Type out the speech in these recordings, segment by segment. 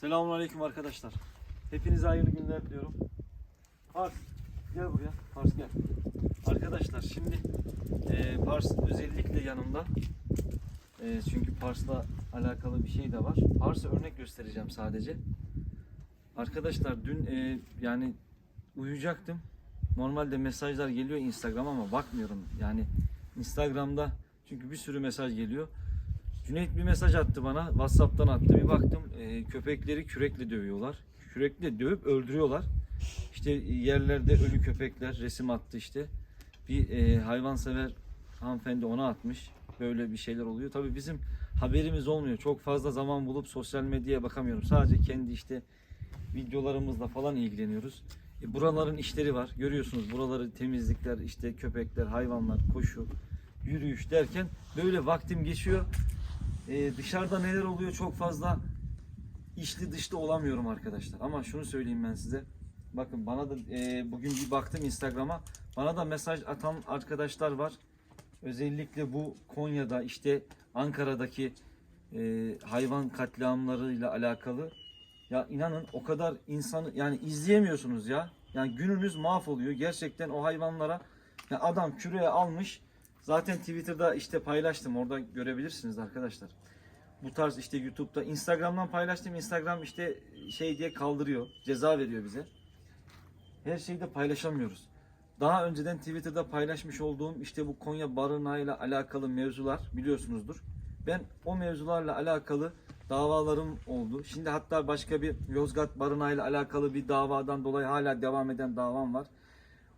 Selamünaleyküm arkadaşlar. Hepinize hayırlı günler diliyorum. Pars gel buraya. Pars gel. Arkadaşlar şimdi e, Pars özellikle yanımda. E, çünkü Pars'la alakalı bir şey de var. Pars'a örnek göstereceğim sadece. Arkadaşlar dün e, yani uyuyacaktım. Normalde mesajlar geliyor Instagram'a ama bakmıyorum. Yani Instagram'da çünkü bir sürü mesaj geliyor. Cüneyt bir mesaj attı bana. Whatsapp'tan attı. Bir baktım e, köpekleri kürekle dövüyorlar. Kürekle dövüp öldürüyorlar. İşte yerlerde ölü köpekler resim attı işte. Bir e, hayvansever hanımefendi ona atmış. Böyle bir şeyler oluyor. Tabii bizim haberimiz olmuyor. Çok fazla zaman bulup sosyal medyaya bakamıyorum. Sadece kendi işte videolarımızla falan ilgileniyoruz. E, buraların işleri var. Görüyorsunuz buraları temizlikler, işte köpekler, hayvanlar, koşu, yürüyüş derken böyle vaktim geçiyor. Ee, dışarıda neler oluyor çok fazla içli dışlı olamıyorum arkadaşlar. Ama şunu söyleyeyim ben size. Bakın bana da e, bugün bir baktım Instagram'a. Bana da mesaj atan arkadaşlar var. Özellikle bu Konya'da işte Ankara'daki e, hayvan katliamlarıyla alakalı. Ya inanın o kadar insanı yani izleyemiyorsunuz ya. Yani gününüz mahvoluyor. Gerçekten o hayvanlara ya adam küreye almış. Zaten Twitter'da işte paylaştım. Orada görebilirsiniz arkadaşlar. Bu tarz işte YouTube'da, Instagram'dan paylaştım. Instagram işte şey diye kaldırıyor. Ceza veriyor bize. Her şeyi de paylaşamıyoruz. Daha önceden Twitter'da paylaşmış olduğum işte bu Konya barınağıyla alakalı mevzular biliyorsunuzdur. Ben o mevzularla alakalı davalarım oldu. Şimdi hatta başka bir Yozgat barınağıyla alakalı bir davadan dolayı hala devam eden davam var.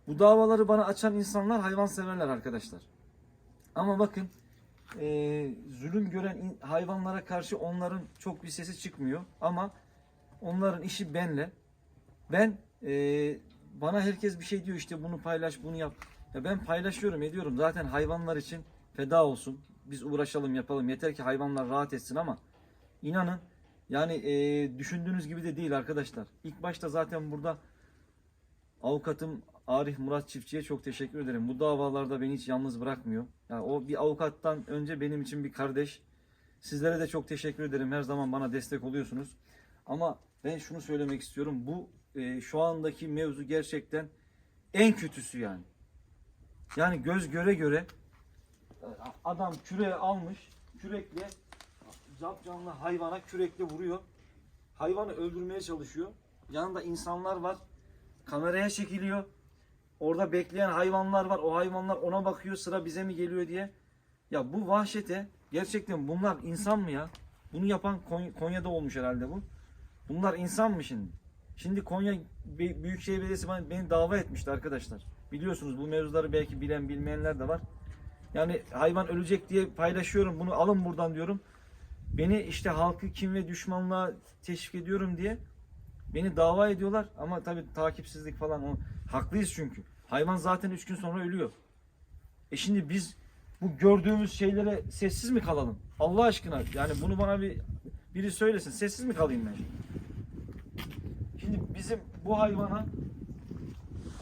Bu davaları bana açan insanlar hayvanseverler arkadaşlar. Ama bakın e, zulüm gören hayvanlara karşı onların çok bir sesi çıkmıyor. Ama onların işi benle. Ben e, bana herkes bir şey diyor işte bunu paylaş bunu yap. Ya ben paylaşıyorum ediyorum zaten hayvanlar için feda olsun. Biz uğraşalım yapalım yeter ki hayvanlar rahat etsin ama inanın yani e, düşündüğünüz gibi de değil arkadaşlar. İlk başta zaten burada avukatım Arif Murat Çiftçi'ye çok teşekkür ederim. Bu davalarda beni hiç yalnız bırakmıyor. Yani o bir avukattan önce benim için bir kardeş. Sizlere de çok teşekkür ederim. Her zaman bana destek oluyorsunuz. Ama ben şunu söylemek istiyorum. Bu e, şu andaki mevzu gerçekten en kötüsü yani. Yani göz göre göre e, adam küreği almış. Kürekle cap canlı hayvana kürekle vuruyor. Hayvanı öldürmeye çalışıyor. Yanında insanlar var. Kameraya çekiliyor. Orada bekleyen hayvanlar var. O hayvanlar ona bakıyor sıra bize mi geliyor diye. Ya bu vahşete gerçekten bunlar insan mı ya? Bunu yapan Konya- Konya'da olmuş herhalde bu. Bunlar insan mı şimdi? Şimdi Konya Büyükşehir Belediyesi beni dava etmişti arkadaşlar. Biliyorsunuz bu mevzuları belki bilen bilmeyenler de var. Yani hayvan ölecek diye paylaşıyorum bunu alın buradan diyorum. Beni işte halkı kim ve düşmanlığa teşvik ediyorum diye Beni dava ediyorlar ama tabii takipsizlik falan o haklıyız çünkü. Hayvan zaten 3 gün sonra ölüyor. E şimdi biz bu gördüğümüz şeylere sessiz mi kalalım? Allah aşkına yani bunu bana bir biri söylesin. Sessiz mi kalayım ben? Şimdi bizim bu hayvana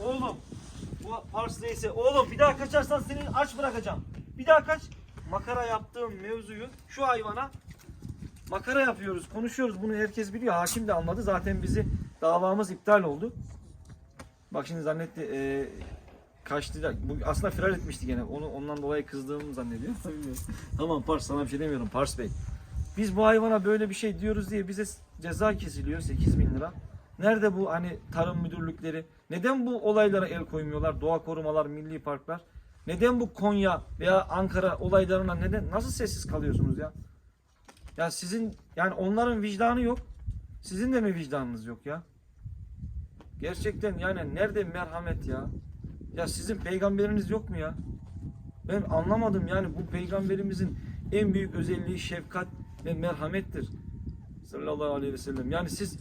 oğlum bu Pars neyse oğlum bir daha kaçarsan seni aç bırakacağım. Bir daha kaç. Makara yaptığım mevzuyu şu hayvana makara yapıyoruz, konuşuyoruz. Bunu herkes biliyor. Hakim de anladı. Zaten bizi davamız iptal oldu. Bak şimdi zannetti e, kaçtı. da- Bu aslında firar etmişti gene. Onu ondan dolayı kızdığımı zannediyor. tamam Pars sana bir şey demiyorum Pars Bey. Biz bu hayvana böyle bir şey diyoruz diye bize ceza kesiliyor 8 bin lira. Nerede bu hani tarım müdürlükleri? Neden bu olaylara el koymuyorlar? Doğa korumalar, milli parklar. Neden bu Konya veya Ankara olaylarına neden nasıl sessiz kalıyorsunuz ya? Ya sizin yani onların vicdanı yok. Sizin de mi vicdanınız yok ya? Gerçekten yani nerede merhamet ya? Ya sizin peygamberiniz yok mu ya? Ben anlamadım yani bu peygamberimizin en büyük özelliği şefkat ve merhamettir. Sallallahu aleyhi ve sellem. Yani siz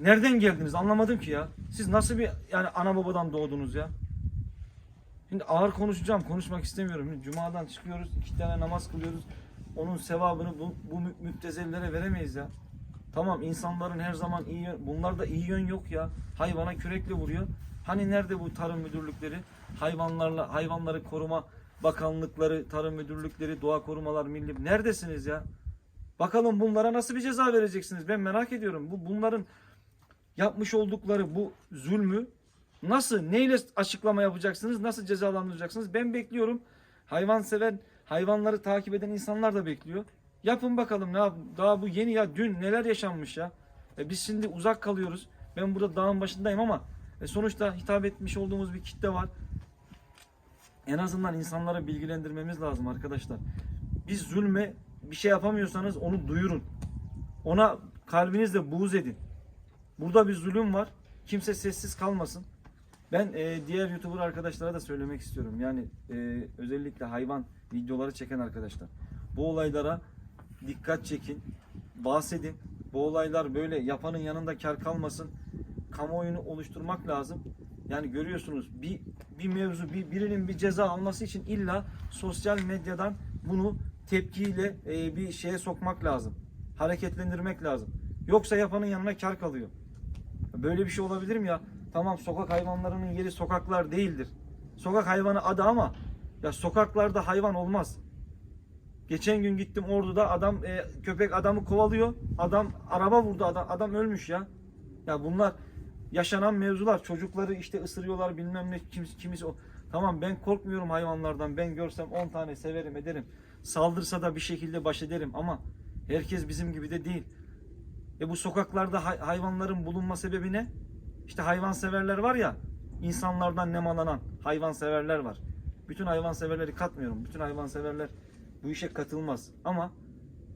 nereden geldiniz anlamadım ki ya. Siz nasıl bir yani ana babadan doğdunuz ya? Şimdi ağır konuşacağım, konuşmak istemiyorum. Şimdi Cuma'dan çıkıyoruz, iki tane namaz kılıyoruz. Onun sevabını bu, bu mü- müptezellere veremeyiz ya. Tamam insanların her zaman iyi yön, bunlarda iyi yön yok ya. Hayvana kürekle vuruyor. Hani nerede bu tarım müdürlükleri? Hayvanlarla hayvanları koruma bakanlıkları, tarım müdürlükleri, doğa korumalar, milli neredesiniz ya? Bakalım bunlara nasıl bir ceza vereceksiniz? Ben merak ediyorum. Bu bunların yapmış oldukları bu zulmü nasıl, neyle açıklama yapacaksınız? Nasıl cezalandıracaksınız? Ben bekliyorum. Hayvansever, hayvanları takip eden insanlar da bekliyor. Yapın bakalım ne yap- Daha bu yeni ya dün neler yaşanmış ya. E biz şimdi uzak kalıyoruz. Ben burada dağın başındayım ama e sonuçta hitap etmiş olduğumuz bir kitle var. En azından insanları bilgilendirmemiz lazım arkadaşlar. Biz zulme bir şey yapamıyorsanız onu duyurun. Ona kalbinizle buğz edin. Burada bir zulüm var. Kimse sessiz kalmasın. Ben e, diğer YouTuber arkadaşlara da söylemek istiyorum. Yani e, özellikle hayvan videoları çeken arkadaşlar. Bu olaylara dikkat çekin. Bahsedin. Bu olaylar böyle yapanın yanında kar kalmasın. Kamuoyunu oluşturmak lazım. Yani görüyorsunuz bir bir mevzu bir birinin bir ceza alması için illa sosyal medyadan bunu tepkiyle e, bir şeye sokmak lazım. Hareketlendirmek lazım. Yoksa yapanın yanına kar kalıyor. Böyle bir şey olabilir mi ya? Tamam sokak hayvanlarının yeri sokaklar değildir. Sokak hayvanı adı ama ya sokaklarda hayvan olmaz. Geçen gün gittim Ordu'da adam e, köpek adamı kovalıyor. Adam araba vurdu adam adam ölmüş ya. Ya bunlar yaşanan mevzular. Çocukları işte ısırıyorlar bilmem ne kim, kimisi o. Tamam ben korkmuyorum hayvanlardan. Ben görsem 10 tane severim ederim. Saldırsa da bir şekilde baş ederim ama herkes bizim gibi de değil. E bu sokaklarda hay- hayvanların bulunma sebebi ne? İşte hayvanseverler var ya, insanlardan nemalanan hayvanseverler var. Bütün hayvanseverleri katmıyorum. Bütün hayvanseverler bu işe katılmaz. Ama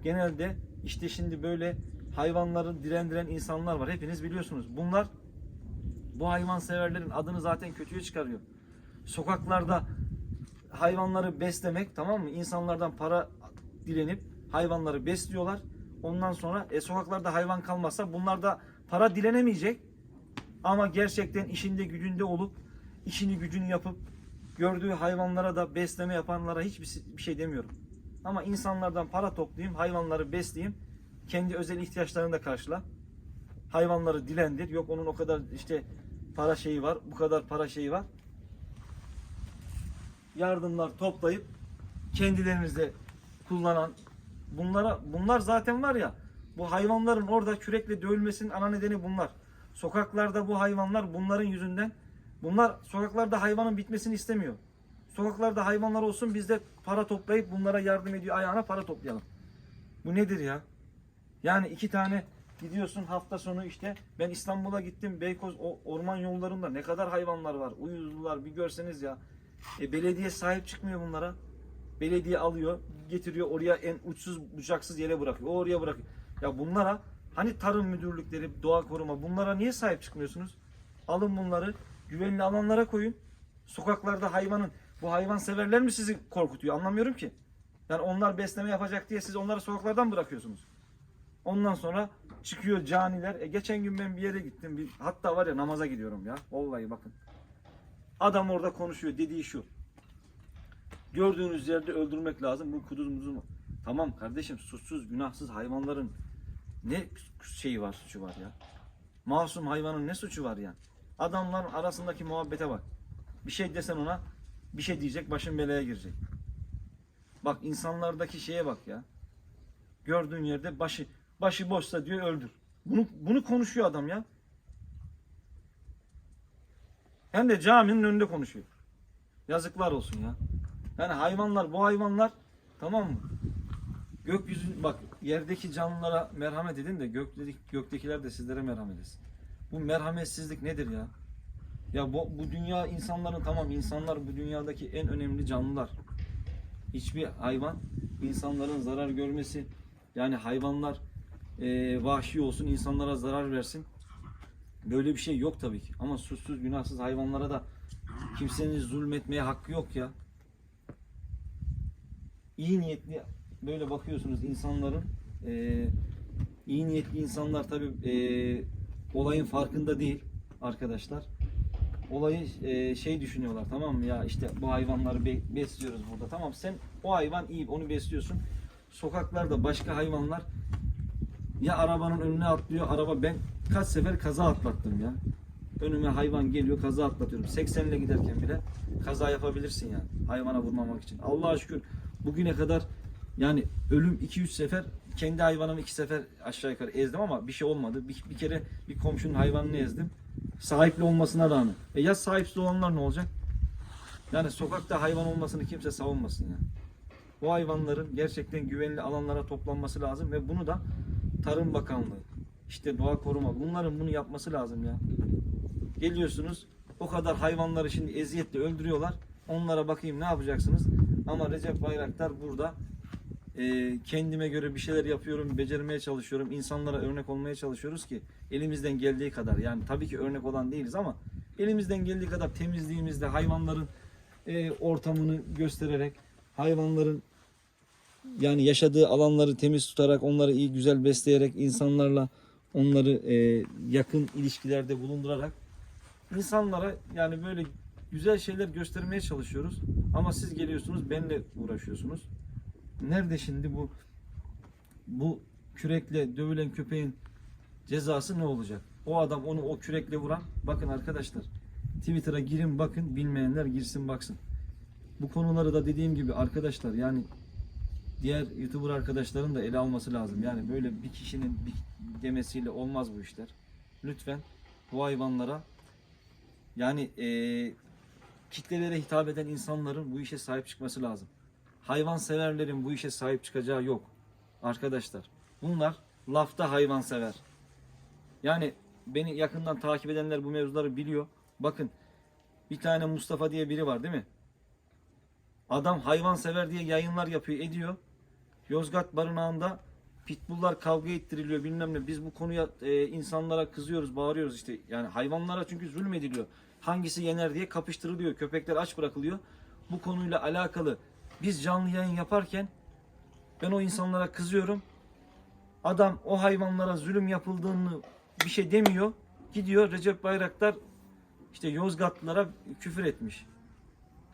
genelde işte şimdi böyle hayvanları direndiren insanlar var. Hepiniz biliyorsunuz. Bunlar bu hayvanseverlerin adını zaten kötüye çıkarıyor. Sokaklarda hayvanları beslemek tamam mı? İnsanlardan para dilenip hayvanları besliyorlar. Ondan sonra e, sokaklarda hayvan kalmazsa bunlar da para dilenemeyecek. Ama gerçekten işinde gücünde olup işini gücünü yapıp gördüğü hayvanlara da besleme yapanlara hiçbir bir şey demiyorum. Ama insanlardan para toplayayım, hayvanları besleyeyim, kendi özel ihtiyaçlarını da karşıla. Hayvanları dilendir. Yok onun o kadar işte para şeyi var, bu kadar para şeyi var. Yardımlar toplayıp kendilerinizde kullanan bunlara bunlar zaten var ya bu hayvanların orada kürekle dövülmesinin ana nedeni bunlar. Sokaklarda bu hayvanlar bunların yüzünden bunlar sokaklarda hayvanın bitmesini istemiyor. Sokaklarda hayvanlar olsun biz de para toplayıp bunlara yardım ediyor ayağına para toplayalım. Bu nedir ya? Yani iki tane gidiyorsun hafta sonu işte ben İstanbul'a gittim Beykoz o orman yollarında ne kadar hayvanlar var uyuzlular bir görseniz ya. E, belediye sahip çıkmıyor bunlara. Belediye alıyor getiriyor oraya en uçsuz bucaksız yere bırakıyor. O oraya bırakıyor. Ya bunlara hani tarım müdürlükleri doğa koruma bunlara niye sahip çıkmıyorsunuz? Alın bunları güvenli alanlara koyun. Sokaklarda hayvanın bu hayvan severler mi sizi korkutuyor anlamıyorum ki. Yani onlar besleme yapacak diye siz onları sokaklardan bırakıyorsunuz. Ondan sonra çıkıyor caniler. E geçen gün ben bir yere gittim. Bir, hatta var ya namaza gidiyorum ya. Vallahi bakın. Adam orada konuşuyor. Dediği şu. Gördüğünüz yerde öldürmek lazım. Bu kuduz muduz mu? Tamam kardeşim suçsuz günahsız hayvanların ne şeyi var suçu var ya. Masum hayvanın ne suçu var ya. Adamların arasındaki muhabbete bak. Bir şey desen ona bir şey diyecek başın belaya girecek. Bak insanlardaki şeye bak ya. Gördüğün yerde başı başı boşsa diyor öldür. Bunu bunu konuşuyor adam ya. Hem de caminin önünde konuşuyor. Yazıklar olsun ya. Yani hayvanlar bu hayvanlar tamam mı? Gökyüzü bak yerdeki canlılara merhamet edin de gökteki, göktekiler de sizlere merhamet etsin. Bu merhametsizlik nedir ya? Ya bu, bu dünya insanların tamam insanlar bu dünyadaki en önemli canlılar. Hiçbir hayvan insanların zarar görmesi yani hayvanlar eee, vahşi olsun insanlara zarar versin. Böyle bir şey yok tabii ki. Ama suçsuz günahsız hayvanlara da kimsenin zulmetmeye hakkı yok ya. İyi niyetli böyle bakıyorsunuz insanların eee iyi niyetli insanlar tabii eee, olayın farkında değil arkadaşlar. Olayı eee, şey düşünüyorlar tamam mı ya işte bu hayvanları be- besliyoruz burada tamam sen o hayvan iyi onu besliyorsun. Sokaklarda başka hayvanlar ya arabanın önüne atlıyor araba ben kaç sefer kaza atlattım ya. Önüme hayvan geliyor kaza atlatıyorum. 80 ile giderken bile kaza yapabilirsin yani hayvana vurmamak için. Allah'a şükür bugüne kadar Yani ölüm 2-3 sefer kendi hayvanımı 2 sefer aşağı yukarı ezdim ama bir şey olmadı. Bir, bir kere bir komşunun hayvanını ezdim. Sahipli olmasına rağmen. E ya sahipsiz olanlar ne olacak? Yani sokakta hayvan olmasını kimse savunmasın ya. Bu hayvanların gerçekten güvenli alanlara toplanması lazım ve bunu da Tarım Bakanlığı, işte doğa koruma bunların bunu yapması lazım ya. Geliyorsunuz o kadar hayvanları şimdi eziyetle öldürüyorlar. Onlara bakayım ne yapacaksınız? Ama Recep Bayraktar burada e, kendime göre bir şeyler yapıyorum, becermeye çalışıyorum. insanlara örnek olmaya çalışıyoruz ki elimizden geldiği kadar yani tabii ki örnek olan değiliz ama elimizden geldiği kadar temizliğimizde hayvanların e, ortamını göstererek hayvanların yani yaşadığı alanları temiz tutarak onları iyi güzel besleyerek insanlarla onları e, yakın ilişkilerde bulundurarak insanlara yani böyle güzel şeyler göstermeye çalışıyoruz. Ama siz geliyorsunuz benimle uğraşıyorsunuz. Nerede şimdi bu bu kürekle dövülen köpeğin cezası ne olacak? O adam onu o kürekle vuran bakın arkadaşlar Twitter'a girin bakın bilmeyenler girsin baksın. Bu konuları da dediğim gibi arkadaşlar yani diğer YouTuber arkadaşların da ele alması lazım. Yani böyle bir kişinin bir demesiyle olmaz bu işler. Lütfen bu hayvanlara yani eee, kitlelere hitap eden insanların bu işe sahip çıkması lazım. Hayvan severlerin bu işe sahip çıkacağı yok. Arkadaşlar bunlar lafta hayvan sever. Yani beni yakından takip edenler bu mevzuları biliyor. Bakın bir tane Mustafa diye biri var değil mi? Adam hayvan sever diye yayınlar yapıyor ediyor. Yozgat barınağında pitbulllar kavga ettiriliyor bilmem ne. Biz bu konuya e, insanlara kızıyoruz, bağırıyoruz işte. Yani hayvanlara çünkü zulmediliyor. Hangisi yener diye kapıştırılıyor. Köpekler aç bırakılıyor. Bu konuyla alakalı biz canlı yayın yaparken ben o insanlara kızıyorum. Adam o hayvanlara zulüm yapıldığını bir şey demiyor. Gidiyor Recep Bayraktar işte Yozgatlılara küfür etmiş.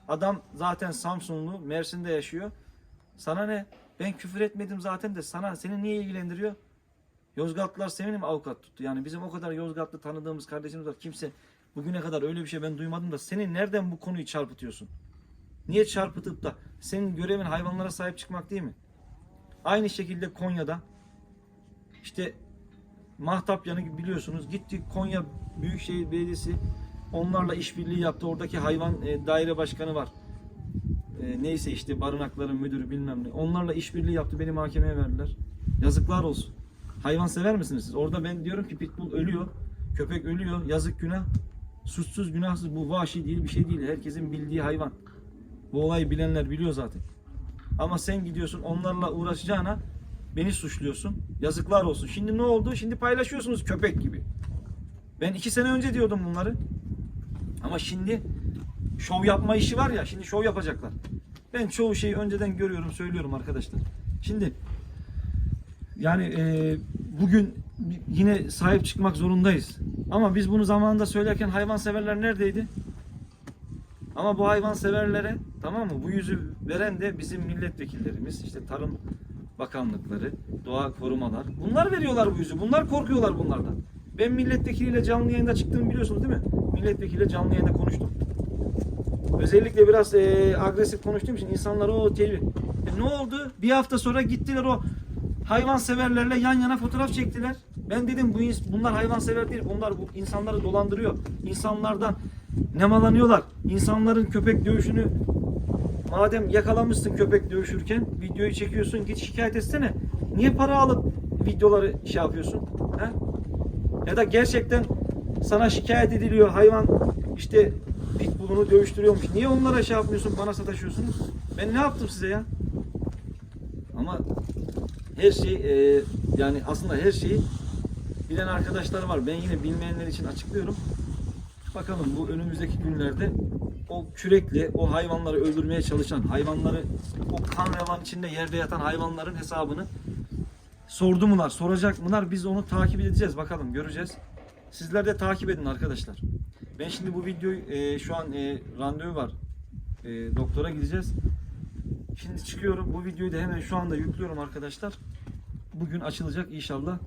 Adam zaten Samsunlu, Mersin'de yaşıyor. Sana ne? Ben küfür etmedim zaten de sana seni niye ilgilendiriyor? Yozgatlılar seni mi avukat tuttu? Yani bizim o kadar Yozgatlı tanıdığımız kardeşimiz var. Kimse bugüne kadar öyle bir şey ben duymadım da senin nereden bu konuyu çarpıtıyorsun? Niye çarpıtıp da senin görevin hayvanlara sahip çıkmak değil mi? Aynı şekilde Konya'da işte Mahtap yanı biliyorsunuz gitti Konya Büyükşehir Belediyesi onlarla işbirliği yaptı. Oradaki hayvan e, daire başkanı var. E, neyse işte barınakların müdürü bilmem ne. Onlarla işbirliği yaptı. Beni mahkemeye verdiler. Yazıklar olsun. Hayvan sever misiniz siz? Orada ben diyorum ki pitbull ölüyor. Köpek ölüyor. Yazık günah. Suçsuz günahsız bu vahşi değil bir şey değil. Herkesin bildiği hayvan. Bu olayı bilenler biliyor zaten. Ama sen gidiyorsun onlarla uğraşacağına beni suçluyorsun. Yazıklar olsun. Şimdi ne oldu? Şimdi paylaşıyorsunuz köpek gibi. Ben iki sene önce diyordum bunları. Ama şimdi şov yapma işi var ya. Şimdi şov yapacaklar. Ben çoğu şeyi önceden görüyorum, söylüyorum arkadaşlar. Şimdi yani e, bugün yine sahip çıkmak zorundayız. Ama biz bunu zamanında söylerken hayvanseverler neredeydi? Ama bu hayvanseverlere tamam mı? Bu yüzü veren de bizim milletvekillerimiz, işte tarım bakanlıkları, doğa korumalar. Bunlar veriyorlar bu yüzü. Bunlar korkuyorlar bunlardan. Ben milletvekiliyle canlı yayında çıktığımı biliyorsunuz değil mi? Milletvekiliyle canlı yayında konuştum. Özellikle biraz e, agresif konuştuğum için insanlar o teli. E, ne oldu? Bir hafta sonra gittiler o hayvan severlerle yan yana fotoğraf çektiler. Ben dedim bu bunlar hayvan sever değil. Bunlar bu insanları dolandırıyor. İnsanlardan nemalanıyorlar. İnsanların köpek dövüşünü madem yakalamışsın köpek dövüşürken videoyu çekiyorsun git şikayet etsene. Niye para alıp videoları şey yapıyorsun? He? Ya da gerçekten sana şikayet ediliyor hayvan işte pitbullunu dövüştürüyormuş. Niye onlara şey yapmıyorsun bana sataşıyorsunuz? Ben ne yaptım size ya? Ama her şey e, yani aslında her şeyi bilen arkadaşlar var. Ben yine bilmeyenler için açıklıyorum. Bakalım bu önümüzdeki günlerde o kürekle o hayvanları öldürmeye çalışan hayvanları o kan revan içinde yerde yatan hayvanların hesabını sordu mular, soracak mılar? Biz onu takip edeceğiz. Bakalım göreceğiz. Sizler de takip edin arkadaşlar. Ben şimdi bu videoyu e, şu an e, randevu var. E, doktora gideceğiz. Şimdi çıkıyorum. Bu videoyu da hemen şu anda yüklüyorum arkadaşlar. Bugün açılacak inşallah.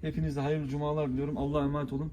Hepinize hayırlı cumalar diliyorum. Allah'a emanet olun.